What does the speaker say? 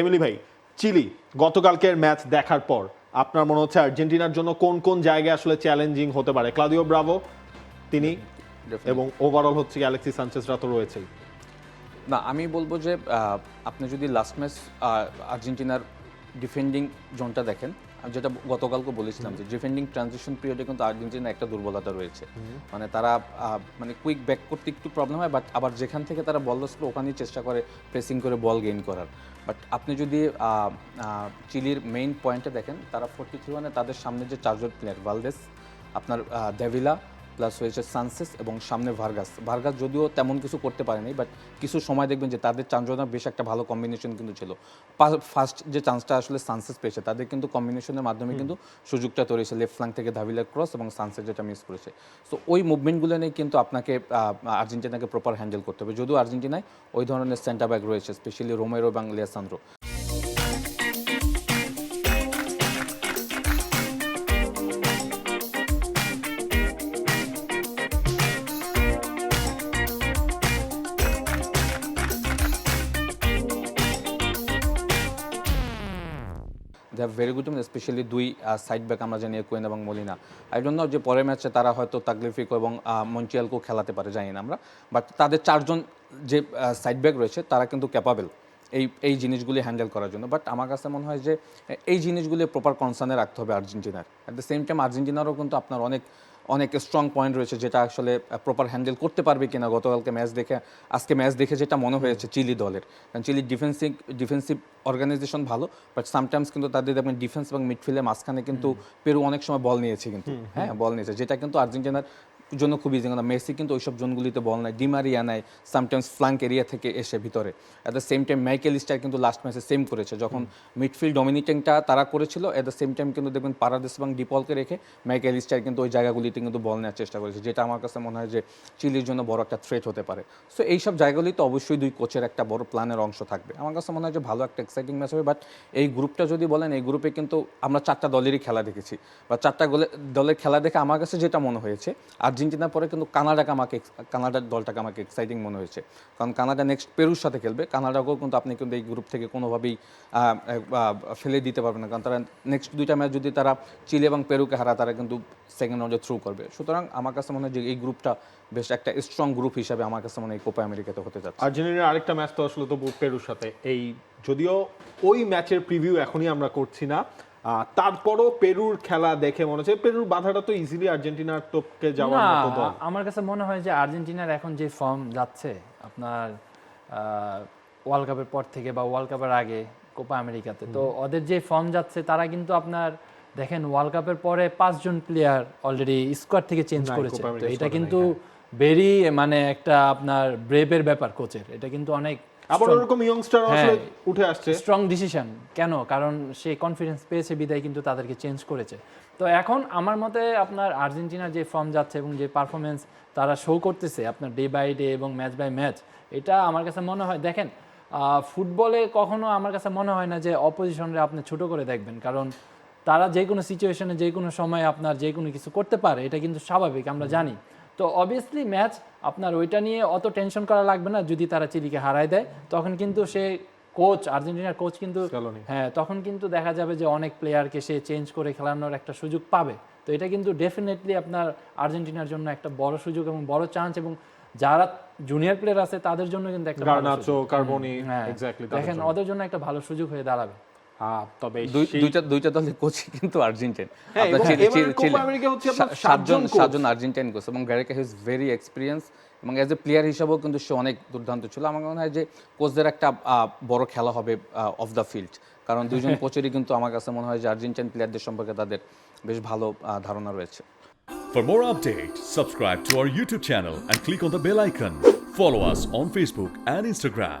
Emily ভাই chilli গতকালকের match দেখার পর আপনার মনে হচ্ছে আর্জেন্টিনার জন্য কোন কোন জায়গায় আসলে চ্যালেঞ্জিং হতে পারে? ক্লাদিও ব্রাভো তিনি এবং ওভারঅল হচ্ছে অ্যালেক্সি সানচেসরা তো রয়েছেই। না আমি বলব যে আপনি যদি লাস্ট ম্যাচ আর্জেন্টিনার ডিফেন্ডিং জোনটা দেখেন। আমি যেটা গতকালকে বলেছিলাম যে ডিফেন্ডিং ট্রানজিশন পিরিয়ডে কিন্তু আর্জেন্টিনা একটা দুর্বলতা রয়েছে। মানে তারা মানে কুইক ব্যাক করতে একটু প্রবলেম হয় বাট আবার যেখান থেকে তারা বল লস ওখানেই চেষ্টা করে প্রেসিং করে বল গেইন করার। বাট আপনি যদি চিলির মেইন পয়েন্টে দেখেন তারা ফোর্টি থ্রি ওয়ানে তাদের সামনে যে চারজন প্লেয়ার ভালদেস আপনার দেভিলা প্লাস হয়েছে সানসেস এবং সামনে ভার্গাস ভার্গাস যদিও তেমন কিছু করতে পারেনি বাট কিছু সময় দেখবেন যে তাদের চারজনের বেশ একটা ভালো কম্বিনেশন কিন্তু ছিল। ফার্স্ট যে চান্সটা আসলে সানসেস পেয়েছে তাদের কিন্তু কম্বিনেশনের মাধ্যমে কিন্তু সুযোগটা তৈরি হয়েছে লেফট ফ্ল্যাঙ্ক থেকে ধাভিলা ক্রস এবং সানসেট যেটা মিস করেছে। সো ওই মুভমেন্টগুলো নিয়ে কিন্তু আপনাকে আর্জেন্টিনাকে প্রপার হ্যান্ডেল করতে হবে। যদিও আর্জেন্টিনায় ওই ধরনের সেন্টার ব্যাক রয়েছে স্পেশালি রোমেরো এবং Lisandro have very good specially দুই সাইড ব্যাক আমরা জানি কোয়েন এবং মলিনা। আই ডোন্ট নো যে পরের ম্যাচে তারা হয়তো তাকলিফিকো এবং মঞ্চিয়ালকেও খেলাতে পারে, জানি না আমরা। বাট তাদের চারজন যে সাইড ব্যাক রয়েছে, তারা কিন্তু ক্যাপাবেল এই এই জিনিসগুলি হ্যান্ডেল করার জন্য। বাট আমার কাছে মনে হয় যে, এই জিনিসগুলি প্রপার কনসার্নে রাখতে হবে আর্জেন্টিনার। অ্যাট দ্য সেম টাইম আর্জেন্টিনারও কিন্তু আপনার অনেক অনেক স্ট্রং পয়েন্ট রয়েছে যেটা আসলে প্রপার হ্যান্ডেল করতে পারবে কিনা গতকালকে ম্যাচ দেখে আজকে ম্যাচ দেখে যেটা মনে হয়েছে চিলি দলের। কারণ চিলি ডিফেন্সিভ ডিফেন্সিভ অর্গানাইজেশন ভালো বাট সামটাইমস কিন্তু তাদের দেখবেন ডিফেন্স এবং মিডফিল্ডের মাঝখানে কিন্তু পেরু অনেক সময় বল নিয়েছে কিন্তু। হ্যাঁ বল নিয়েছে যেটা কিন্তু আর্জেন্টিনার জন্য খুব ইজি কারণ মেসি কিন্তু ওইসব জোনগুলিতে বল নেয় ডিমারিয়া নেয় সামটাইমস ফ্লাঙ্ক এরিয়া থেকে এসে ভিতরে। At the same time Michael star কিন্তু লাস্ট ম্যাচে সেম করেছে। যখন মিডফিল্ড ডমিনেটিংটা তারা করেছিল অ্যাট দ্য সেম টাইম কিন্তু দেখবেন পারাদেশ এবং ডিপলকে রেখে মাইকেল স্টার কিন্তু ওই জায়গাগুলিতে কিন্তু বল নেওয়ার চেষ্টা করেছে যেটা আমার কাছে মনে হয় যে চিলির জন্য বড় একটা থ্রেট হতে পারে। সো এইসব জায়গাগুলিতে অবশ্যই দুই কোচের একটা বড় প্ল্যানের অংশ থাকবে। আমার কাছে মনে হয় যে ভালো একটা এক্সাইটিং ম্যাচ হবে বাট এই গ্রুপটা যদি বলেন এই গ্রুপে কিন্তু আমরা চারটা দলেরই খেলা দেখেছি। বা চারটা দলের খেলা দেখে আমার কাছে যেটা মনে হয়েছে আর্জেন্টিনার পরে কিন্তু কানাডাকে আমাকে কানাডার দলটাকে আমাকে এক্সাইটিং মনে হয়েছে। কারণ কানাডা নেক্সট পেরুর সাথে খেলবে। কানাডাকেও কিন্তু আপনি কিন্তু এই গ্রুপ থেকে কোনোভাবেই ফেলে দিতে পারবেন না। কারণ তারা নেক্সট দুইটা ম্যাচ যদি তারা চিলি এবং পেরুকে হারা তারা কিন্তু সেকেন্ড রাউন্ডে থ্রু করবে। সুতরাং আমার কাছে মনে হয় যে এই গ্রুপটা বেশ একটা স্ট্রং গ্রুপ হিসাবে আমার কাছে মনে হয় কোপা আমেরিকাতে হতে যাচ্ছে। আর্জেন্টিনার আরেকটা ম্যাচ তো আসলে তো পেরুর সাথে। এই, যদিও ওই ম্যাচের প্রিভিউ এখনই আমরা করছি না তারপরও পেরুর খেলা দেখে মনে হচ্ছে। পেরুর বাধাটা তো ইজিলি আর্জেন্টিনার টপকে যাওয়ার মতো দল আমার কাছে মনে হয় যে আর্জেন্টিনার এখন যে ফর্ম যাচ্ছে আপনার ওয়ার্ল্ড কাপের পর থেকে বা ওয়ার্ল্ড কাপের আগে কোপা আমেরিকাতে তো ওদের যে ফর্ম যাচ্ছে তারা কিন্তু আপনার দেখেন ওয়ার্ল্ড কাপের পরে পাঁচজন প্লেয়ার অলরেডি স্কোয়াড থেকে চেঞ্জ করেছে। তো এটা কিন্তু ভেরি মানে একটা আপনার ব্রেভের ব্যাপার কোচের এটা কিন্তু অনেক আবার ওরকম ইয়ংস্টার হ্যাঁ। আসলে উঠে আসছে। স্ট্রং ডিসিশন কেন? কারণ সে কনফিডেন্স পেয়েছে বিদায় কিন্তু তাদেরকে চেঞ্জ করেছে। তো এখন আমার মতে আপনার আর্জেন্টিনার যে ফর্ম যাচ্ছে এবং যে পারফরমেন্স তারা শো করতেছে আপনার ডে বাই ডে এবং ম্যাচ বাই ম্যাচ এটা আমার কাছে মনে হয় দেখেন আহ, ফুটবলে কখনো আমার কাছে মনে হয় না যে অপোজিশনরে আপনি ছোট করে দেখবেন। কারণ তারা যে কোনো সিচুয়েশনে যে কোনো সময় আপনার যে কোনো কিছু করতে পারে এটা কিন্তু স্বাভাবিক আমরা জানি। তো অবভিয়াসলি ম্যাচ আপনার ওইটা নিয়ে অত টেনশন করা লাগবে না যদি তারা চিলিকে হারায় দেয়। তখন কিন্তু সে কোচ আর্জেন্টিনার কোচ কিন্তু হ্যাঁ তখন কিন্তু দেখা যাবে যে অনেক প্লেয়ারকে সে চেঞ্জ করে খেলানোর একটা সুযোগ পাবে। তো এটা কিন্তু ডেফিনেটলি আপনার আর্জেন্টিনার জন্য একটা বড় সুযোগ এবং বড় চান্স এবং যারা জুনিয়র প্লেয়ার আছে তাদের জন্য কিন্তু একটা হ্যাঁ। দেখেন ওদের জন্য একটা ভালো সুযোগ হয়ে দাঁড়াবে। তবে দুইটা দুইটা দলের কোচ কিন্তু আর্জেন্টাইন হ্যাঁ, আপনার এবং চিলি- এবারের চিলি- কোপা চিলি- আমেরিকা হচ্ছে আপনার সা- সাতজন সাতজন। আর্জেন্টাইন কোচ এবং গ্যারেকা হিজ ভেরি এক্সপিরিয়েন্স এবং অ্যাজ এ প্লেয়ার হিসাবেও কিন্তু সে অনেক দুর্দান্ত ছিল আমার মনে হয় যে কোচদের একটা বড় খেলা হবে অফ দ্য ফিল্ড কারণ দুইজন কোচেরই কিন্তু আমার কাছে মনে হয় যে আর্জেন্টাইন প্লেয়ারদের সম্পর্কে তাদের বেশ ভালো ধারণা রয়েছে For more updates, subscribe to our YouTube channel and click on the bell icon. Follow us on Facebook and Instagram.